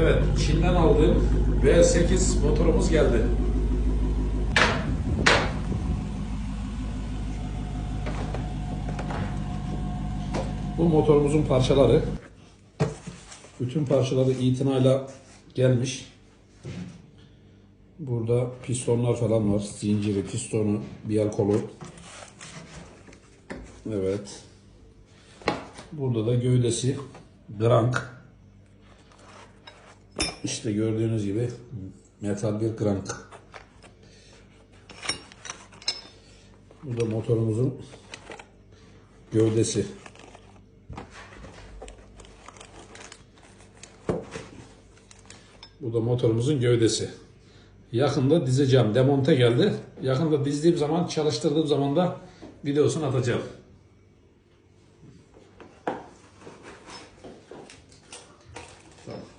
Evet, Çin'den aldığım V8 motorumuz geldi. Bu motorumuzun parçaları. Bütün parçaları itinayla gelmiş. Burada pistonlar falan var. Zinciri, pistonu, biel kolu. Evet. Burada da gövdesi, grank. İşte gördüğünüz gibi metal bir krank. Bu da motorumuzun gövdesi. Bu da motorumuzun gövdesi. Yakında dizeceğim. Demonte geldi. Yakında dizdiğim zaman, çalıştırdığım zaman da videosunu atacağım. Tamam.